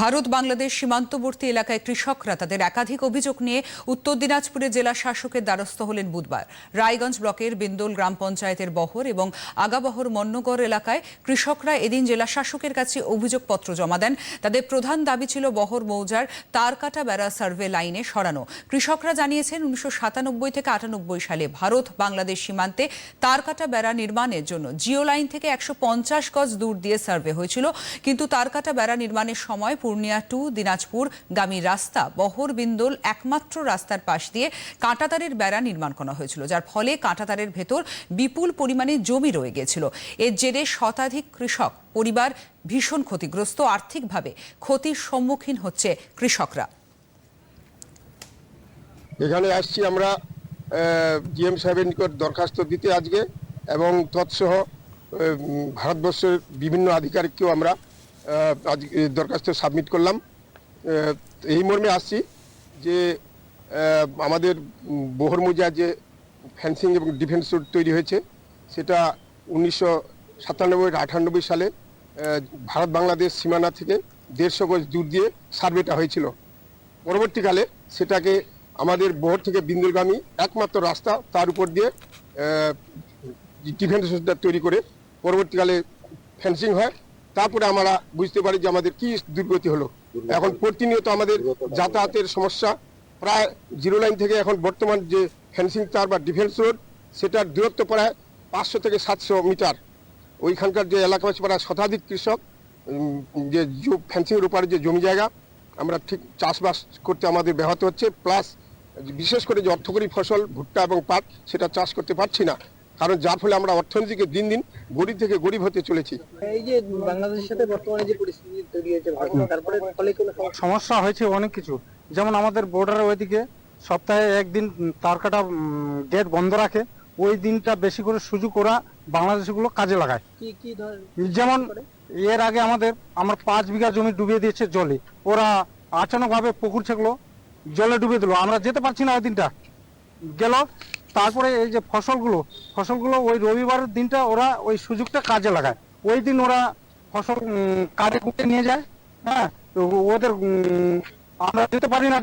ভারত বাংলাদেশ সীমান্তবর্তী এলাকায় কৃষকরা তাদের একাধিক অভিযোগ নিয়ে উত্তর দিনাজপুরে জেলা শাসকের দ্বারস্থ হলেন বুধবার। রায়গঞ্জ ব্লকের বিন্দোল গ্রাম পঞ্চায়েতের বহর এবং আগাবহর মন্নগড় এলাকায় কৃষকরা এদিন জেলা শাসকের কাছে অভিযোগপত্র জমা দেন। তাদের প্রধান দাবি ছিল বহর মৌজার তারকাটা বেড়া সার্ভে লাইনে সরানো। কৃষকরা জানিয়েছেন, উনিশশো সাতানব্বই থেকে আটানব্বই সালে ভারত বাংলাদেশ সীমান্তে তারকাটা বেড়া নির্মাণের জন্য জিও লাইন থেকে একশো পঞ্চাশ গজ দূর দিয়ে সার্ভে হয়েছিল। কিন্তু তারকাটা বেড়া নির্মাণের সময় পূর্ণিয়া টু, দিনাজপুর, গামী রাস্তা, বহর বিন্দোল একমাত্র রাস্তার পাশ দিয়ে কাঁটাতারের বেড়া নির্মাণ করা হয়েছিল, যার ফলে কাঁটাতারের ভেতর বিপুল পরিমাণে জমি রয়ে গিয়েছিল এর জেরে শতাধিক কৃষক, পরিবার ভীষণ ক্ষতিগ্রস্ত। আর্থিকভাবে ক্ষতির সম্মুখীন হচ্ছে কৃষকরা। এখানে আসছি আমরা জিএম সাহেবের নিকট দরখাস্ত দিতে আজকে এবং তৎসহ ভারতবর্ষের বিভিন্ন আধিকারিককেও আমরা আজকে দরখাস্ত সাবমিট করলাম। এই মর্মে আসছি যে আমাদের বহরমুজা যে ফেন্সিং এবং ডিফেন্স রোড তৈরি হয়েছে, সেটা উনিশশো সাতানব্বই আটানব্বই সালে ভারত বাংলাদেশ সীমানা থেকে দেড়শো গজ দূর দিয়ে সার্ভেটা হয়েছিল। পরবর্তীকালে সেটাকে আমাদের বহর থেকে বিন্দুরগামী একমাত্র রাস্তা তার উপর দিয়ে ডিফেন্স তৈরি করে পরবর্তীকালে ফেন্সিং হয়। তারপরে আমরা বুঝতে পারি যে আমাদের কি দুর্গতি হলো। এখন প্রতিনিয়ত আমাদের যাতায়াতের সমস্যা প্রায় জিরো লাইন থেকে এখন বর্তমান যে ফেন্সিং তার বা ডিফেন্স রোড সেটার দূরত্ব প্রায় পাঁচশো থেকে সাতশো মিটার। ওইখানকার যে এলাকাবাসী প্রায় শতাধিক কৃষক যে ফেন্সিংয়ের উপরে যে জমি জায়গা আমরা ঠিক চাষবাস করতে আমাদের ব্যাহত হচ্ছে। প্লাস বিশেষ করে যে অর্থকরী ফসল ভুট্টা এবং পাট সেটা চাষ করতে পারছি না। কারণ যার ফলে আমরা অর্থনীতিকে দিন দিন গরিব থেকে গরিব হতে চলেছি। এই যে বাংলাদেশের সাথে বর্তমানে যে পরিস্থিতি তৈরি হয়েছে তারপরে ফলে কোনো সমস্যা? হয়েছে অনেক কিছু। যেমন আমাদের বর্ডারের ওইদিকে সপ্তাহে একদিন উম, তার কাটা গেট বন্ধ রাখে। ওই দিনটা বেশি করে সুযোগ ওরা বাংলাদেশিগুলো কাজে লাগায়। কি কি ধর যেমন এর আগে আমাদের আমার পাঁচ বিঘা জমি ডুবিয়ে দিয়েছে জলে। ওরা আচানক ভাবে পুকুর ছেকলো জলে ডুবিয়ে দিল। আমরা যেতে পারছি না ওই দিনটা। গেল, তারপরে এই যে ফসলগুলো ফসলগুলো ওই রবিবারের দিনটা ওরা ওই সুযোগটা কাজে লাগায় ওই দিন ওরা ফসল কাজে নিয়ে যায় হ্যাঁ ওদের আমরা যেতে পারি না।